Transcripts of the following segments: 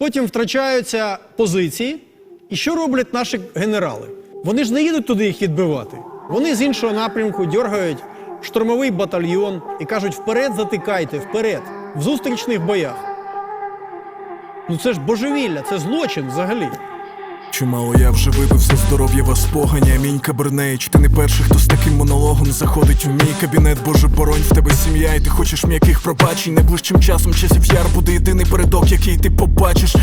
Потім втрачаються позиції. І що роблять наші генерали? Вони ж не їдуть туди їх відбивати. Вони з іншого напрямку дергають штурмовий батальйон і кажуть: вперед затикайте, вперед, в зустрічних боях. Ну це ж божевілля, це злочин взагалі. Чимало я вже випив за здоров'я вас погані, амінь Кабернеич Ти не перший, хто з таким монологом заходить у мій кабінет, Боже, боронь в тебе сім'я, і ти хочеш м'яких пробачень. Найближчим часом часів яр буде який ти побачиш.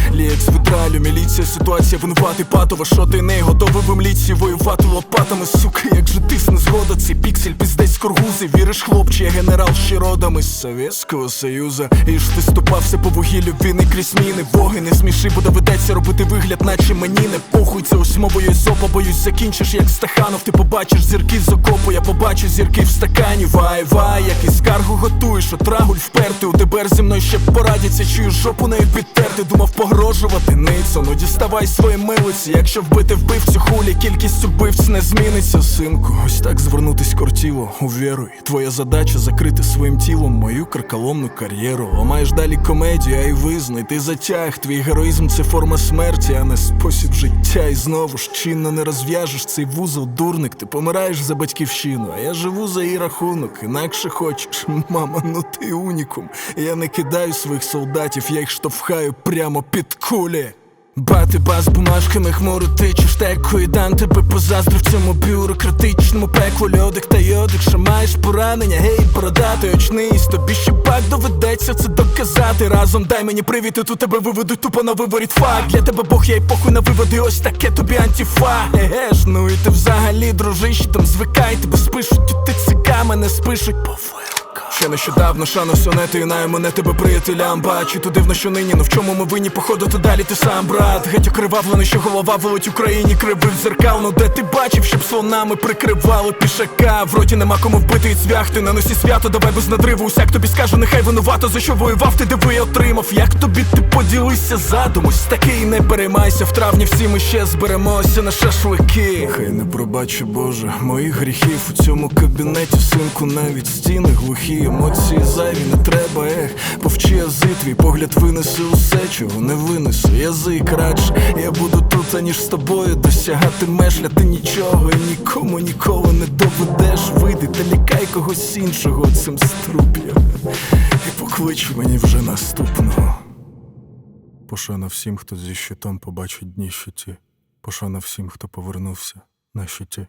Лієк міліція, ситуація винувати патова. Що ти не готовий в мліці воювати лопатами, сука, як же тисне згода, цей піксель піздець з коргузи. Віриш, хлопче, я генерал ще родом із Совєтського Союзу. І ж ти ступався по вугіллю, війни крізь міни. Боги не сміши, бо доведеться робити вигляд, наче мені не похуй. Це ось мовою зопа, боюсь, закінчиш, як Стаханов. Ти побачиш зірки з окопу, я побачу зірки в стакані. Вай, вай, як і скаргу готуєш, от рагуль впертий. У ДБР зі мною ще порадяться, чую жопу нею підтерти. Думав погрожувати ницо, ну діставай свої милиці. Якщо вбити вбивцю хулі, кількість убивць не зміниться, синку. Ось так звернутись кортіло, увіруй. Твоя задача закрити своїм тілом мою карколомну кар'єру. Ламаєш далі комедію, а й визнай, ти затяг. Твій героїзм це форма смерті, а не спосіб життя. І знову ж чинно не розв'яжеш цей вузол, дурник. Ти помираєш за батьківщину, а я живу за її рахунок. Інакше хочеш, мама, ну ти унікум. Я не кидаю своїх солдатів, я їх штовхаю прямо під кулі. Бати бас бумажками хмуро тичеш теку і дам тебе позаздрив в цьому бюрократичному пеклу. Льодик та йодик, що маєш поранення, гей, бородатий очнисть Тобі ще пак доведеться це доказати. Разом дай мені привіт, і тут тебе виведуть тупо на виворіт факт. Для тебе Бог, я й похуй на виводи, ось таке тобі антіфа. Еге ж, ну і ти взагалі, дружище, там звикай, тебе спишуть, і ти цика мене спишуть. По Ще нещодавно шану сонети, і най мене тебе приятелям бачу. То дивно, що нині, ну в чому ми винні походити далі? Ти сам, брат Геть окривавлений, що голова волить Україні кривив зеркал Ну де ти бачив, щоб слонами прикривали пішака? В роті нема кому вбити і цвяхти. На носі свято, давай без надриву. Усяк тобі скаже, нехай винувато, за що воював, ти диви отримав. Як тобі ти поділися задумось, такий не переймайся. В травні всі ми ще зберемося на шашлики. Хай не пробачу, Боже, моїх гріхів. У цьому кабінеті, синку, навіть стіни глухі, емоції зайві не треба, ех, повчи язи, твій погляд винесе усе, чого не винесу. Язик радше, я буду тут, аніж з тобою досягати мешля, ти нічого і нікому ніколи не доведеш. Вийди та лікай когось іншого цим струп'ям. І поклич мені вже наступного. Пошана всім, хто зі щитом побачить дні щиті. Пошана всім, хто повернувся на щиті.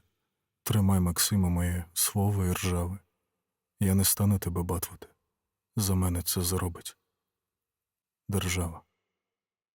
Тримай, Максима, моє слово і ржаве. Я не стану тебе батвати. За мене це зробить держава.